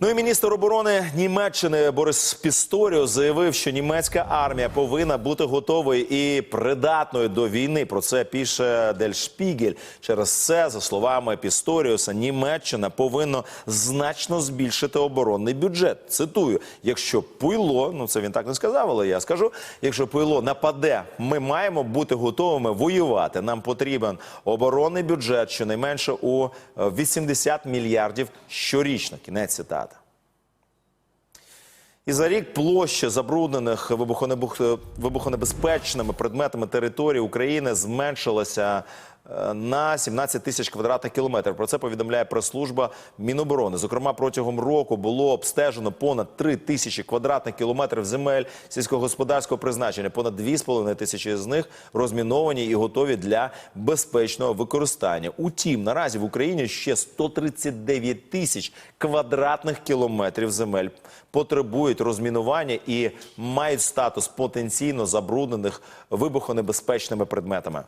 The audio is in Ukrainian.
Ну і міністр оборони Німеччини Борис Пісторіо заявив, що німецька армія повинна бути готовою і придатною до війни. Про це пише Дель Шпігель. Через це, за словами Пісторіуса, Німеччина повинна значно збільшити оборонний бюджет. Цитую: якщо пуйло, ну це він так не сказав, але я скажу: якщо пуйло нападе, ми маємо бути готовими воювати. Нам потрібен оборонний бюджет щонайменше у е, 80 мільярдів щорічно. Кінець цитати. І за рік площа забруднених вибухонебезпечними предметами території України зменшилася на 17 тисяч квадратних кілометрів. Про це повідомляє прес-служба Міноборони. Зокрема, протягом року було обстежено понад 3 тисячі квадратних кілометрів земель сільськогосподарського призначення. Понад 2,5 тисячі з них розміновані і готові для безпечного використання. Утім, наразі в Україні ще 139 тисяч квадратних кілометрів земель потребують розмінування і мають статус потенційно забруднених вибухонебезпечними предметами.